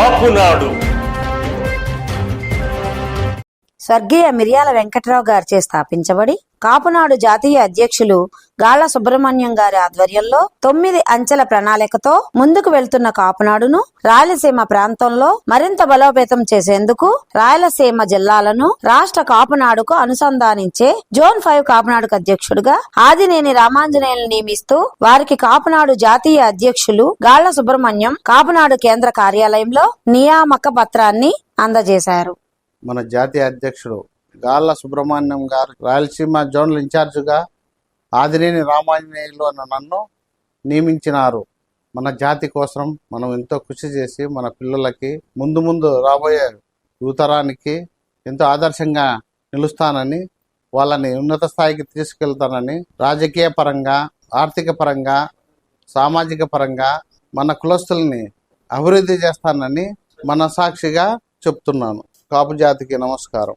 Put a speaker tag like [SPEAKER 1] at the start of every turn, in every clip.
[SPEAKER 1] కాపునాడు.
[SPEAKER 2] స్వర్గీయ మిర్యాల వెంకట్రావు గారిచే స్థాపించబడి కాపునాడు జాతీయ అధ్యక్షులు గాళ్ళ సుబ్రహ్మణ్యం గారి ఆధ్వర్యంలో తొమ్మిది అంచెల ప్రణాళికతో ముందుకు వెళ్తున్న కాపునాడును రాయలసీమ ప్రాంతంలో మరింత బలోపేతం చేసేందుకు రాయలసీమ జిల్లాలను రాష్ట్ర కాపునాడుకు అనుసంధానించే జోన్ ఫైవ్ కాపునాడుకు అధ్యక్షుడిగా ఆదినేని రామాంజనేయులు నియమిస్తూ వారికి కాపునాడు జాతీయ అధ్యక్షులు గాళ్ళ సుబ్రహ్మణ్యం కాపునాడు కేంద్ర కార్యాలయంలో నియామక పత్రాన్ని అందజేశారు.
[SPEAKER 3] మన జాతీయ అధ్యక్షుడు గాల్ల సుబ్రహ్మణ్యం గారు రాయలసీమ జోనల్ ఇన్ఛార్జ్గా ఆదినేని రామాంజనేయులు అన్న నన్ను నియమించినారు. మన జాతి కోసం మనం ఎంతో కృషి చేసి మన పిల్లలకి ముందు ముందు రాబోయే యువతరానికి ఎంతో ఆదర్శంగా నిలుస్తానని వాళ్ళని ఉన్నత స్థాయికి తీసుకెళ్తానని రాజకీయ పరంగా ఆర్థిక పరంగా సామాజిక పరంగా మన కులస్తుల్ని అభివృద్ధి చేస్తానని మనసాక్షిగా చెప్తున్నాను. కాపు జాతికి నమస్కారం.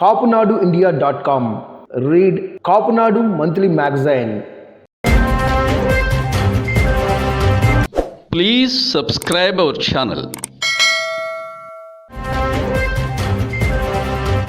[SPEAKER 4] Kapunadu India dot com read Kapunadu monthly magazine.
[SPEAKER 5] Please subscribe our channel